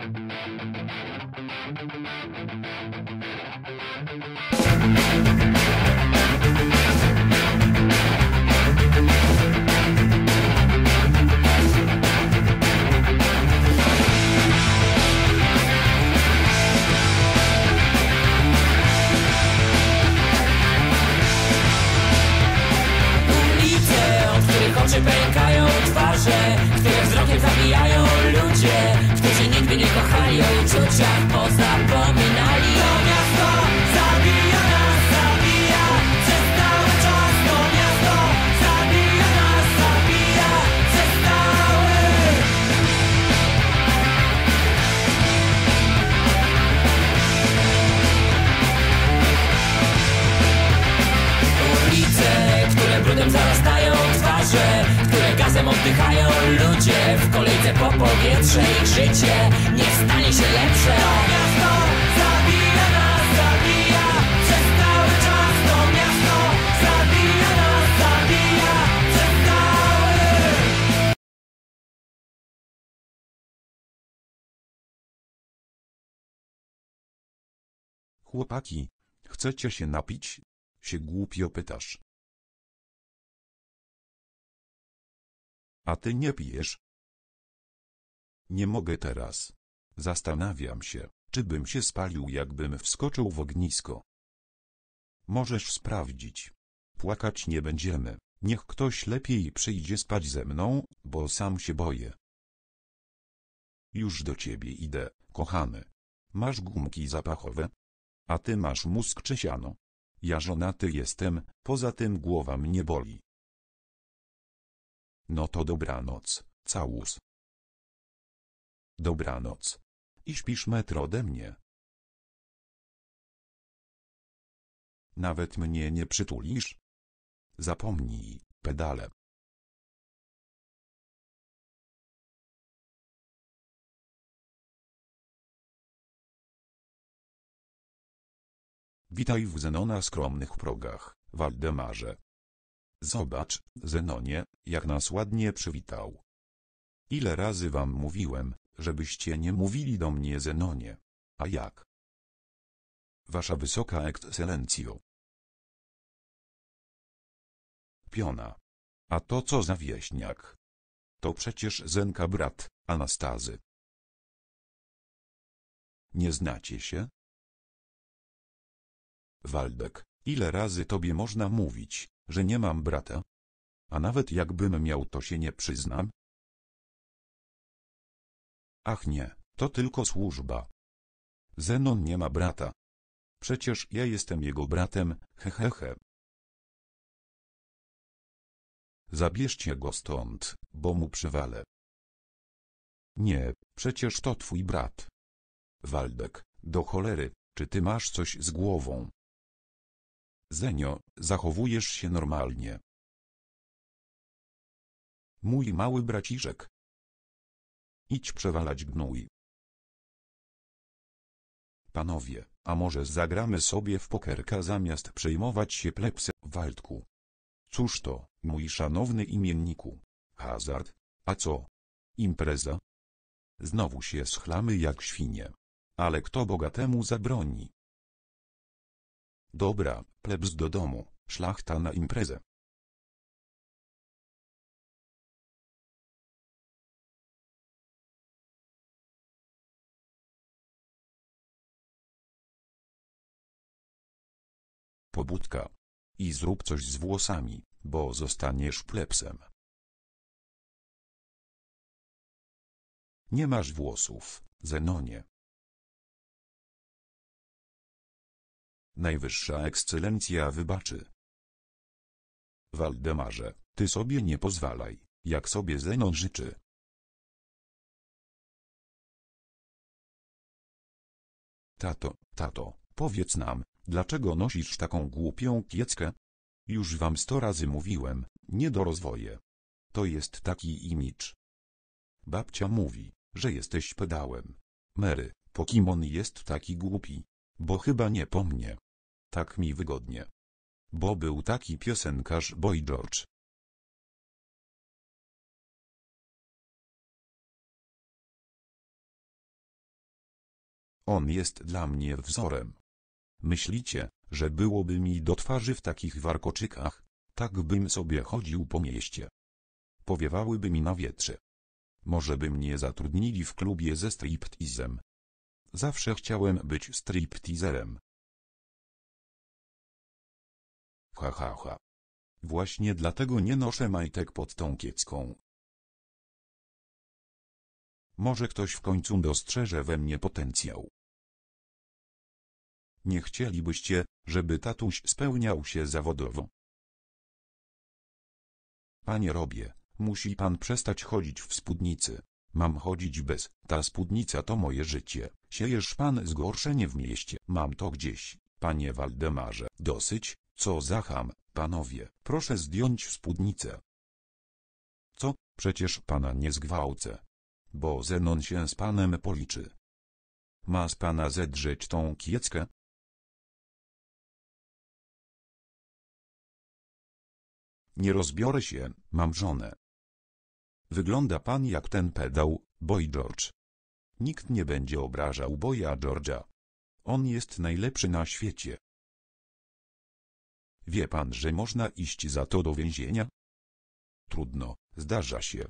Thank you. Powietrze ich życie nie stanie się lepsze To miasto zabija nas, zabija Przez cały czas to miasto zabija nas, zabija Przez cały Chłopaki, chcecie się napić? Się głupio pytasz. A ty nie pijesz? Nie mogę teraz. Zastanawiam się, czy bym się spalił jakbym wskoczył w ognisko. Możesz sprawdzić. Płakać nie będziemy. Niech ktoś lepiej przyjdzie spać ze mną, bo sam się boję. Już do ciebie idę, kochany. Masz gumki zapachowe? A ty masz mózg czy siano? Ja żonaty jestem, poza tym głowa mnie boli. No to dobranoc, całus. Dobranoc. I śpisz metr ode mnie. Nawet mnie nie przytulisz? Zapomnij, pedale. Witaj w Zenona skromnych progach, Waldemarze. Zobacz, Zenonie, jak nas ładnie przywitał. Ile razy wam mówiłem, żebyście nie mówili do mnie Zenonie. A jak? Wasza wysoka ekscelencjo. Piona. A to co za wieśniak? To przecież Zenka brat, Anastazy. Nie znacie się? Waldek, ile razy tobie można mówić, że nie mam brata? A nawet jakbym miał to się nie przyznam? Ach nie, to tylko służba. Zenon nie ma brata. Przecież ja jestem jego bratem, hehehe. Zabierzcie go stąd, bo mu przywalę. Nie, przecież to twój brat. Waldek, do cholery, czy ty masz coś z głową? Zenio, zachowujesz się normalnie. Mój mały braciszek. Idź przewalać gnój. Panowie, a może zagramy sobie w pokerka zamiast przejmować się plepsem Waldku? Cóż to, mój szanowny imienniku? Hazard? A co? Impreza? Znowu się schlamy jak świnie. Ale kto bogatemu zabroni? Dobra, plebs do domu, szlachta na imprezę. Pobudka. I zrób coś z włosami, bo zostaniesz plebsem. Nie masz włosów, Zenonie. Najwyższa ekscelencja wybaczy. Waldemarze, ty sobie nie pozwalaj, jak sobie Zenon życzy. Tato, tato, powiedz nam, dlaczego nosisz taką głupią kieckę? Już wam sto razy mówiłem, nie do rozwoju. To jest taki imidż. Babcia mówi, że jesteś pedałem. Mary, Pokimon jest taki głupi. Bo chyba nie po mnie. Tak mi wygodnie. Bo był taki piosenkarz Boy George. On jest dla mnie wzorem. Myślicie, że byłoby mi do twarzy w takich warkoczykach, tak bym sobie chodził po mieście. Powiewałyby mi na wietrze. Może by mnie zatrudnili w klubie ze striptizem. Zawsze chciałem być stripteaserem. Ha ha ha. Właśnie dlatego nie noszę majtek pod tą kiecką. Może ktoś w końcu dostrzeże we mnie potencjał. Nie chcielibyście, żeby tatuś spełniał się zawodowo. Panie Robie, musi pan przestać chodzić w spódnicy. Mam chodzić bez, ta spódnica to moje życie. Siejesz pan zgorszenie w mieście. Mam to gdzieś, panie Waldemarze. Dosyć, co za ham, panowie. Proszę zdjąć spódnicę. Co, przecież pana nie zgwałcę. Bo Zenon się z panem policzy. Ma z pana zedrzeć tą kieckę? Nie rozbiorę się, mam żonę. Wygląda pan jak ten pedał, Boy George. Nikt nie będzie obrażał Boya George'a. On jest najlepszy na świecie. Wie pan, że można iść za to do więzienia? Trudno, zdarza się.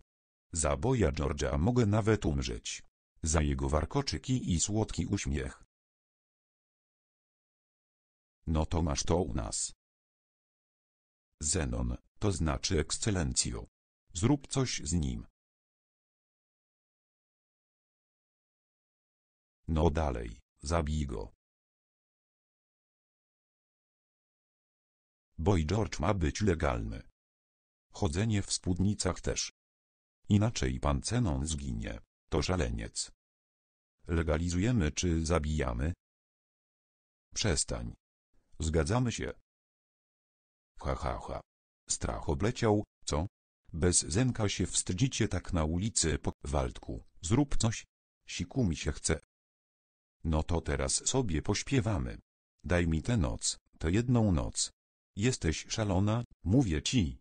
Za Boya George'a mogę nawet umrzeć. Za jego warkoczyki i słodki uśmiech. No to masz to u nas. Zenon, to znaczy ekscelencjo. Zrób coś z nim. No dalej, zabij go. Boy George ma być legalny. Chodzenie w spódnicach też. Inaczej pan Cenon zginie, to szaleniec. Legalizujemy czy zabijamy? Przestań. Zgadzamy się. Ha ha ha. Strach obleciał, co? Bez Zenka się wstydzicie tak na ulicy po Waldku. Zrób coś. Siku mi się chce. No to teraz sobie pośpiewamy. Daj mi tę noc, tę jedną noc. Jesteś szalona, mówię ci.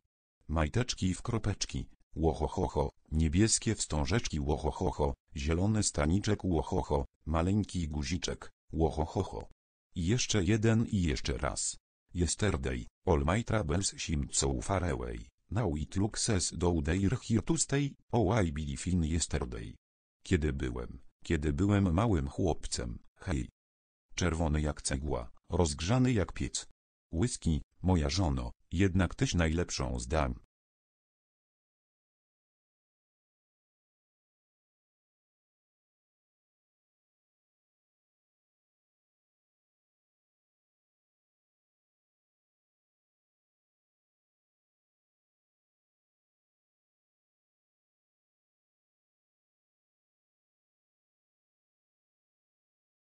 Majteczki w kropeczki, łohohoho, niebieskie wstążeczki łohohoho, zielony staniczek łohoho, maleńki guziczek, łohohoho. I jeszcze jeden i jeszcze raz. Yesterday, all my troubles seemed so far away. Now it looks as though they're here to stay. Oh I believe in yesterday. Kiedy byłem, kiedy byłem małym chłopcem, hej. Czerwony jak cegła, rozgrzany jak piec. Whisky, moja żono, jednak tyś najlepszą z dam.